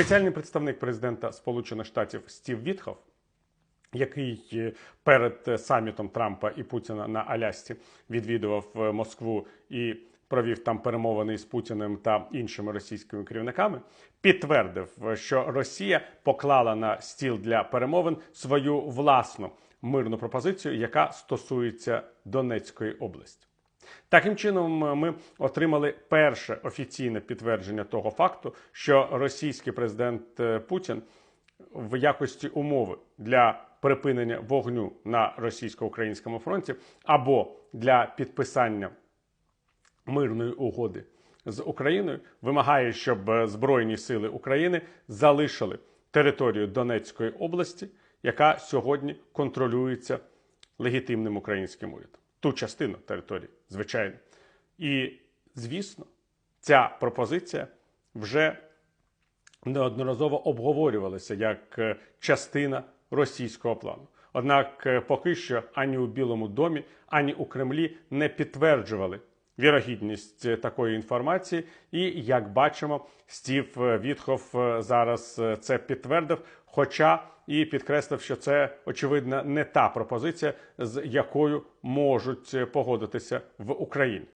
Спеціальний представник президента Сполучених Штатів Стів Вітхов, який е, перед е, самітом Трампа і Путіна на Алясці відвідував е, Москву і провів там перемовини з Путіним та іншими російськими керівниками, підтвердив, що Росія поклала на стіл для перемовин свою власну мирну пропозицію, яка стосується Донецької області. Таким чином, е, ми отримали перше офіційне підтвердження того факту, що російський президент е, Путін в якості умови для припинення вогню на російсько-українському фронті або для підписання мирної угоди з Україною вимагає, щоб е, Збройні сили України залишили територію Донецької області, яка сьогодні контролюється легітимним українським урядом. Ту частину території, звичайно. І, звісно, ця пропозиція вже неодноразово обговорювалася як е, частина російського плану. Однак е, поки що ані у Білому домі, ані у Кремлі не підтверджували вірогідність е, такої інформації. І як бачимо, Стів Вітхоф Вітхов е, зараз е, це підтвердив. Хоча і підкреслив, що це очевидно не та пропозиція, з якою можуть е, погодитися в Україні.